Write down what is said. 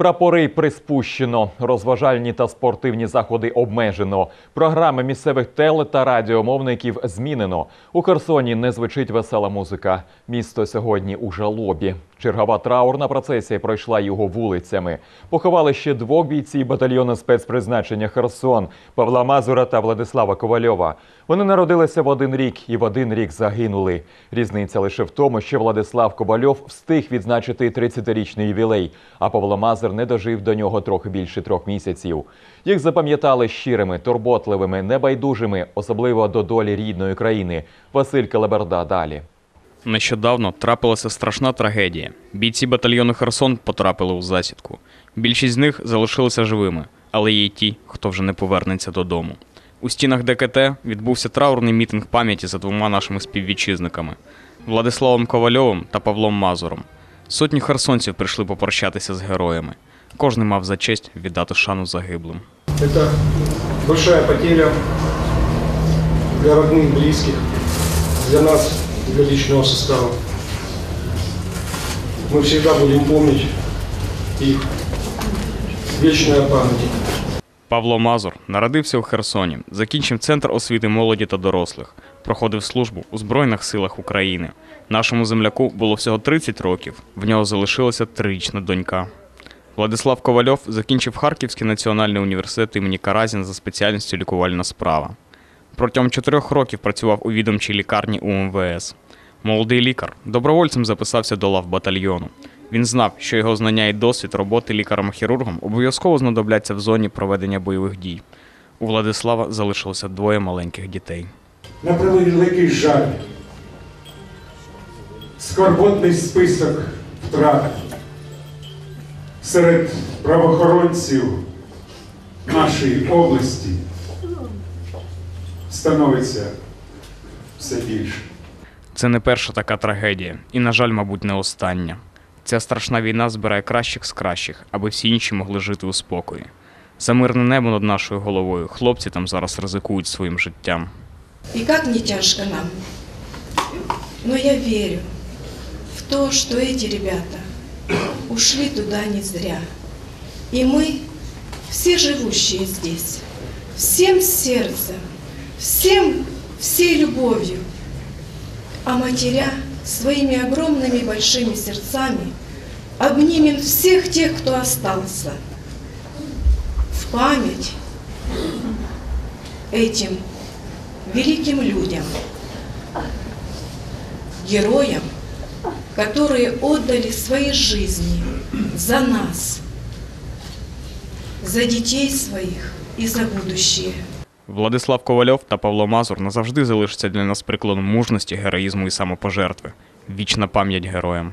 Прапори приспущено, розважальні та спортивні заходи обмежено. Програми місцевих теле та радіомовників змінено. У Херсоні не звучить весела музика. Місто сьогодні у жалобі. Чергова траурна процесія пройшла його вулицями. Поховали ще двох бійців батальйону спецпризначення Херсон Павла Мазура та Владислава Ковальова. Вони народилися в один рік і в один рік загинули. Різниця лише в тому, що Владислав Ковальов встиг відзначити 30-річний ювілей, а Павло Мазур не дожив до нього трохи більше трьох місяців. Їх запам'ятали щирими, турботливими, небайдужими, особливо до долі рідної країни. Василь Келеберда далі. Нещодавно трапилася страшна трагедія. Бійці батальйону Херсон потрапили у засідку. Більшість з них залишилися живими, але є й ті, хто вже не повернеться додому. У стінах ДКТ відбувся траурний мітинг пам'яті за двома нашими співвітчизниками Владиславом Ковальовим та Павлом Мазуром. Сотні херсонців прийшли попрощатися з героями. Кожен мав за честь віддати шану загиблим. Это большая потеря для родных, близких, для нас, для личного состава. Мы всегда будем помнить их. Вечная память. Павло Мазур народився у Херсоні, закінчив центр освіти молоді та дорослих, проходив службу у Збройних силах України. Нашому земляку було всього 30 років. В нього залишилася трирічна донька. Владислав Ковальов закінчив Харківський національний університет імені Каразін за спеціальністю лікувальна справа. Протягом чотирьох років працював у відомчій лікарні УМВС. Молодий лікар добровольцем записався до лав батальйону. Він знав, що його знання і досвід роботи лікарем-хірургом обов'язково знадобляться в зоні проведення бойових дій. У Владислава залишилося двоє маленьких дітей. На превеликий жаль. Скорботний список втрат серед правоохоронців нашої області становиться все більше. Це не перша така трагедія, і, на жаль, мабуть, не остання. Ця страшна війна збирає кращих з кращих, аби всі інші могли жити у спокої. За мирне небо над нашою головою хлопці там зараз ризикують своїм життям. И как не тяжко нам, но я верю в то, что эти ребята ушли туда не зря. И мы, все живущие здесь, всем сердцем, всем, всей любовью, а матеря своими огромными большими сердцами обнимем всех тех, кто остался в память этим великим людям, героям, которые отдали свои жизни за нас, за детей своих и за будущее. Владислав Ковальов та Павло Мазур назавжди залишаться для нас прикладом мужності, героїзму і самопожертви. Вічна пам'ять героям.